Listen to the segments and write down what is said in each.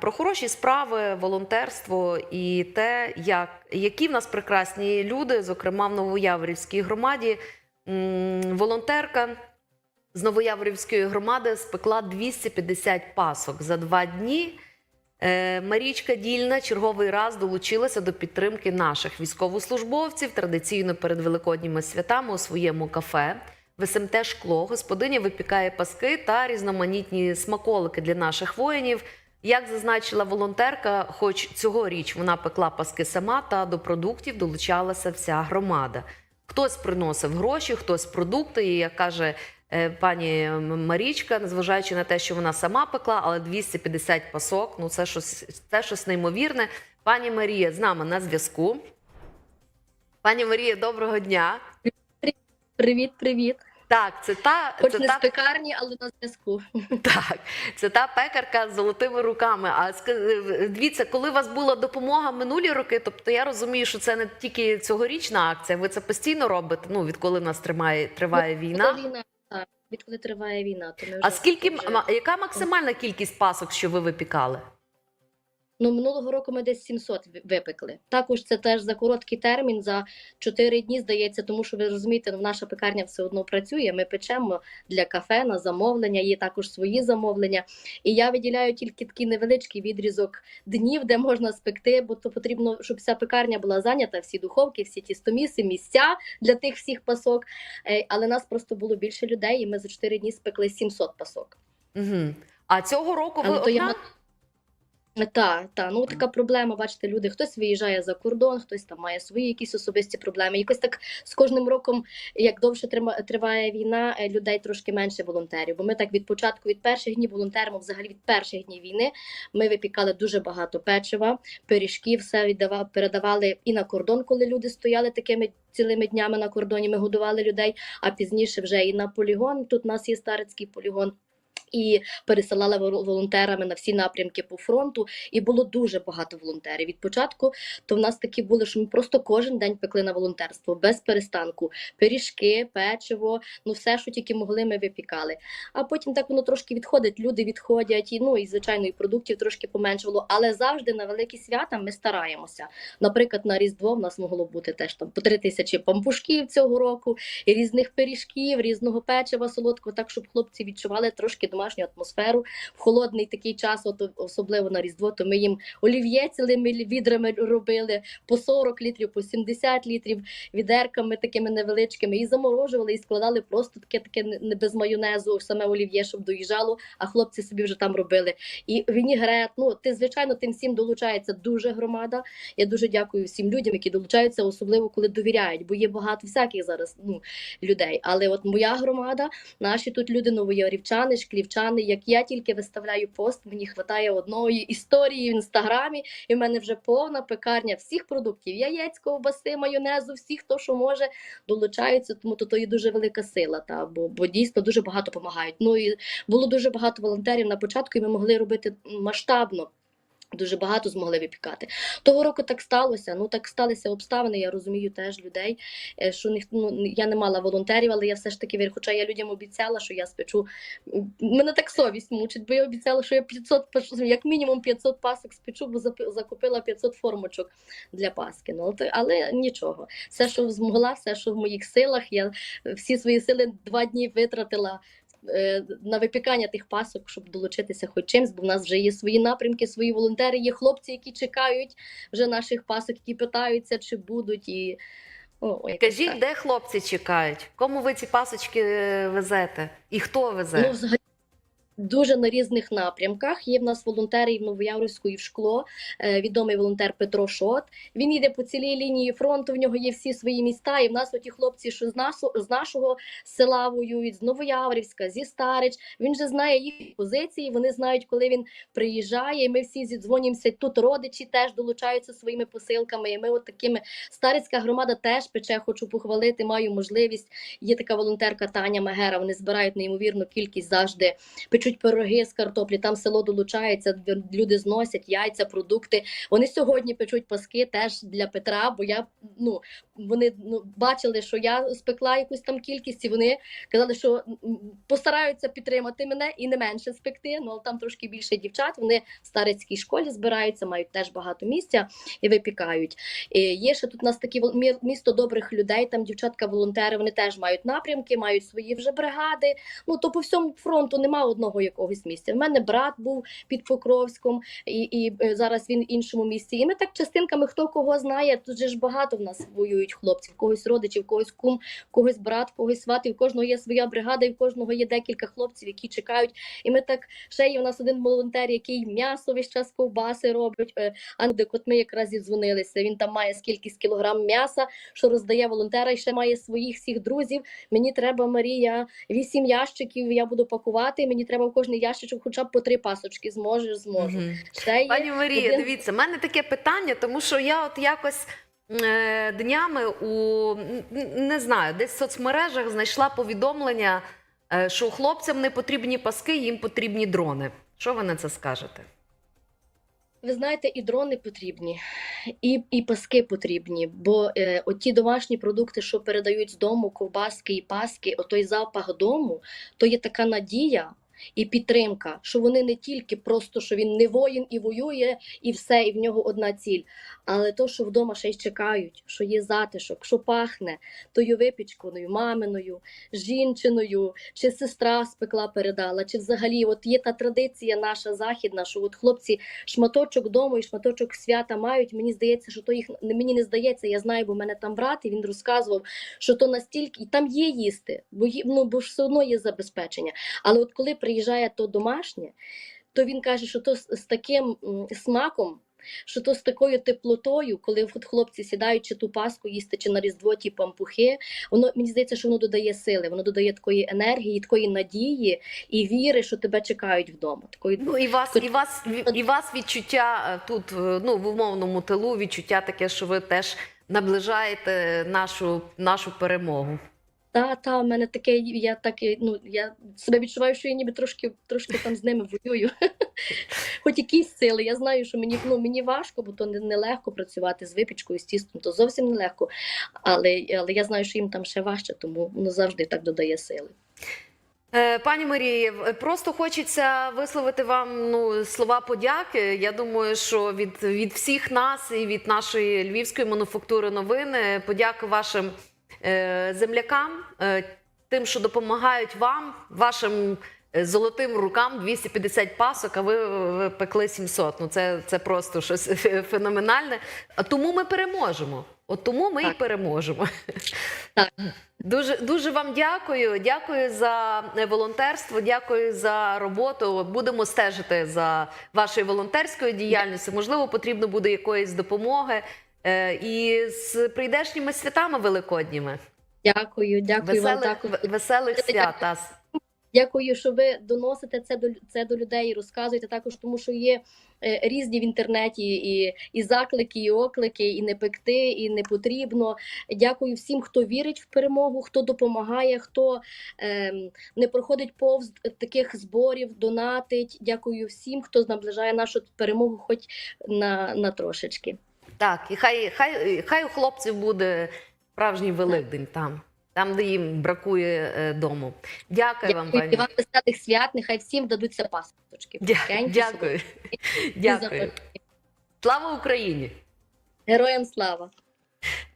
про хороші справи, волонтерство і те, як, які в нас прекрасні люди, зокрема в Новояворівській громаді. Волонтерка з Новояворівської громади спекла 250 пасок за два дні. Е, Марічка Дільна черговий раз долучилася до підтримки наших військовослужбовців традиційно перед великодніми святами у своєму кафе. В СМТ Шкло господиня випікає паски та різноманітні смаколики для наших воїнів. Як зазначила волонтерка, хоч цьогоріч вона пекла паски сама, та до продуктів долучалася вся громада. Хтось приносив гроші, хтось продукти. І як каже е, пані Марічка, незважаючи на те, що вона сама пекла, але 250 пасок ну це щось, це щось неймовірне. Пані Марія з нами на зв'язку. Пані Марія, доброго дня. Привіт, привіт. Так, це та Хоч це не та з пекарні, але на зв'язку. так, це та пекарка з золотими руками. А ска- дивіться, коли у вас була допомога минулі роки, тобто я розумію, що це не тільки цьогорічна акція. Ви це постійно робите. Ну відколи в нас тримає триває війна. Війна, так, відколи триває війна, то ми вже А скільки вже- яка максимальна кількість пасок, що ви випікали? Ну, минулого року ми десь 700 випекли. Також це теж за короткий термін, за 4 дні здається, тому що ви розумієте, ну, наша пекарня все одно працює. Ми печемо для кафе на замовлення, є також свої замовлення. І я виділяю тільки такий невеличкий відрізок днів, де можна спекти, бо то потрібно, щоб вся пекарня була зайнята, всі духовки, всі тістоміси, місця для тих всіх пасок. Е, Але нас просто було більше людей, і ми за 4 дні спекли 700 пасок. Угу. А цього року ви я Так, так, ну така проблема, бачите, люди, хтось виїжджає за кордон, хтось там має свої якісь особисті проблеми. Якось так з кожним роком, як довше триває війна, е, людей трошки менше волонтерів. Бо ми так від початку, від перших днів волонтеримо, взагалі від перших днів війни, ми випікали дуже багато печива, пиріжків, все віддавали, передавали і на кордон, коли люди стояли такими цілими днями на кордоні. Ми годували людей, а пізніше вже і на полігон. Тут у нас є старицький полігон. І пересилали вол- волонтерами на всі напрямки по фронту, і було дуже багато волонтерів. Від початку то в нас такі були, що ми просто кожен день пекли на волонтерство без перестанку. Пиріжки, печиво, ну все, що тільки могли, ми випікали. А потім так воно трошки відходить. Люди відходять, і ну і звичайно, і продуктів трошки поменшало. Але завжди на великі свята ми стараємося. Наприклад, на Різдво в нас могло бути теж там по три тисячі пампушків цього року, і різних пиріжків, різного печива солодкого, так щоб хлопці відчували трошки домашню атмосферу в холодний такий час, от особливо на Різдво, то ми їм олів'є цілими відрами робили по 40 літрів, по 70 літрів, відерками такими невеличкими, і заморожували, і складали просто таке таке не- без майонезу, саме олів'є, щоб доїжджало, а хлопці собі вже там робили. І вінігрет, ну ти звичайно тим всім долучається дуже громада. Я дуже дякую всім людям, які долучаються, особливо коли довіряють, бо є багато всяких зараз ну, людей. Але от моя громада, наші тут люди, новоярівчани, шклівчани. Як я тільки виставляю пост, мені вистачає одної історії в інстаграмі, і в мене вже повна пекарня всіх продуктів: яєць, ковбаси, майонезу, всіх, хто що може, долучаються. Тому то, то є дуже велика сила. Та бо, бо дійсно дуже багато допомагають. Ну і було дуже багато волонтерів на початку, і ми могли робити масштабно. Дуже багато змогли випікати. Того року так сталося. Ну так сталися обставини. Я розумію теж людей, е, що ніх, ну, я не мала волонтерів, але я все ж таки вір. Хоча я людям обіцяла, що я спечу. Мене так совість мучить, бо я обіцяла, що я 500, паш- як мінімум 500 пасок спечу, бо закупила 500 формочок для паски. Ну, але нічого. Все, що змогла, все, що в моїх силах, я всі свої сили два дні витратила на випікання тих пасок, щоб долучитися хоч чимсь, бо в нас вже є свої напрямки, свої волонтери, є хлопці, які чекають вже наших пасок, які питаються, чи будуть. І... О, Кажіть, так. де хлопці чекають? Кому ви ці пасочки е, везете? І хто везе? Ну, взагалі, дуже на різних напрямках. Є в нас волонтери і в Новояврівську, і в шкло. Е, відомий волонтер Петро Шот. Він йде по цілій лінії фронту. В нього є всі свої міста. І в нас оті хлопці, що з нас з нашого села воюють, з Новояврівська, зі Старич. Він же знає їх позиції. Вони знають, коли він приїжджає. Ми всі зідзвонімося. Тут родичі теж долучаються своїми посилками. І ми от такими старицька громада теж пече. Хочу похвалити. Маю можливість. Є така волонтерка Таня Мегера. Вони збирають неймовірну кількість завжди. Печуть пироги з картоплі, там село долучається, люди зносять яйця, продукти. Вони сьогодні печуть паски теж для Петра, бо я ну вони ну, бачили, що я спекла якусь там кількість, і вони казали, що постараються підтримати мене і не менше спекти. Ну але там трошки більше дівчат. Вони в старецькій школі збираються, мають теж багато місця і випікають. І є ще тут у нас такі місто добрих людей. Там дівчатка-волонтери, вони теж мають напрямки, мають свої вже бригади. Ну то по всьому фронту нема одного якогось місця. В мене брат був під Покровськом, і, і е, зараз він в іншому місці. І ми так частинками хто кого знає. Тут же ж багато в нас воюють хлопців, когось родичів, когось кум, когось брат, когось сват. І в кожного є своя бригада, і в кожного є декілька хлопців, які чекають. І ми так ще є у нас один волонтер, який м'ясо весь час ковбаси робить. Е, Андик, от ми якраз і дзвонилися. Він там має скількись кілограм м'яса, що роздає волонтера, і ще має своїх всіх друзів. Мені треба, Марія, вісім ящиків. Я буду пакувати. Мені треба в кожний ящичок, хоча б по три пасочки. Зможеш, зможу. Ще є Пані Марія, один- дивіться, в мене таке питання, тому що я от якось е, днями у не знаю, десь в соцмережах знайшла повідомлення, е, що хлопцям не потрібні паски, їм потрібні дрони. Що ви на це скажете? Ви знаєте, і дрони потрібні, і, і паски потрібні, бо е, оті домашні продукти, що передають з дому, ковбаски і паски, отой запах дому, то є така надія і підтримка, що вони не тільки просто, що він не воїн і воює, і все, і в нього одна ціль, але то, що вдома ще й чекають, що є затишок, що пахне тою випічкою, маминою, жінчиною, чи сестра спекла передала, чи взагалі от є та традиція наша західна, що от хлопці шматочок дому і шматочок свята мають. Мені здається, що то їх мені не здається. Я знаю, бо в мене там брат, і він розказував, що то настільки і там є їсти, бо ну бо ж все одно є забезпечення. Але от коли приїжджає то домашнє, то він каже, що то з, з таким смаком. Що то з такою теплотою, коли хлопці сідають чи ту паску їсти, чи на різдво ті пампухи, воно мені здається, що воно додає сили, воно додає такої енергії, такої надії і віри, що тебе чекають вдома. Такої Ну і вас, і вас, і вас відчуття е, тут, е, ну в умовному тилу, відчуття таке, що ви теж наближаєте нашу, нашу перемогу. Та, та, в мене таке, я так, ну, я себе відчуваю, що я ніби трошки, трошки там з ними воюю. Хоч якісь сили. Я знаю, що мені, ну, мені важко, бо то не- нелегко працювати з випічкою, з тістом, то зовсім нелегко. Але, але я знаю, що їм там ще важче, тому воно завжди так додає сили. Е, Пані Марії, просто хочеться висловити вам ну, слова подяки. Я думаю, що від, від всіх нас і від нашої львівської мануфактури новини подяка вашим землякам, е, тим, що допомагають вам, вашим е, золотим рукам 250 пасок, а ви, пекли 700. Ну це, це просто щось феноменальне. Тому ми переможемо. От тому ми і переможемо. Так. Дуже дуже вам дякую. Дякую за е, волонтерство. Дякую за роботу. Будемо стежити за вашою волонтерською діяльністю. Можливо, потрібно буде якоїсь допомоги. Е, І з прийдешніми святами великодніми. Дякую, дякую вам Веселих, також. в- веселих свят. Тас. Дякую, що ви доносите це до це до людей розказуєте також, тому що є е, різні в інтернеті і, і заклики, і оклики, і не пекти, і не потрібно. Дякую всім, хто вірить в перемогу, хто допомагає, хто ем, не проходить повз таких зборів, донатить. Дякую всім, хто наближає нашу перемогу, хоч на, на трошечки. Так, і хай, хай, хай у хлопців буде справжній Великдень там, там, де їм бракує е, дому. Дякую вам, Дякую і пані. вам достатих свят. Нехай всім дадуться пасочки. Дя- Дякую. Дякую. Слава Україні! Героям слава!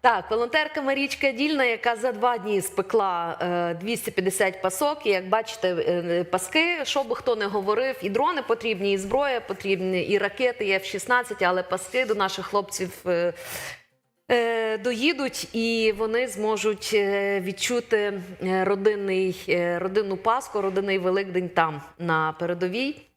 Так, волонтерка Марічка Дільна, яка за два дні спекла е, 250 пасок. І як бачите, е, паски, що би хто не говорив, і дрони потрібні, і зброя потрібні, і ракети, і F-16, але паски до наших хлопців. е, е, Доїдуть і вони зможуть е, відчути е, родинний, е, родинну Пасху, родинний Великдень там на передовій.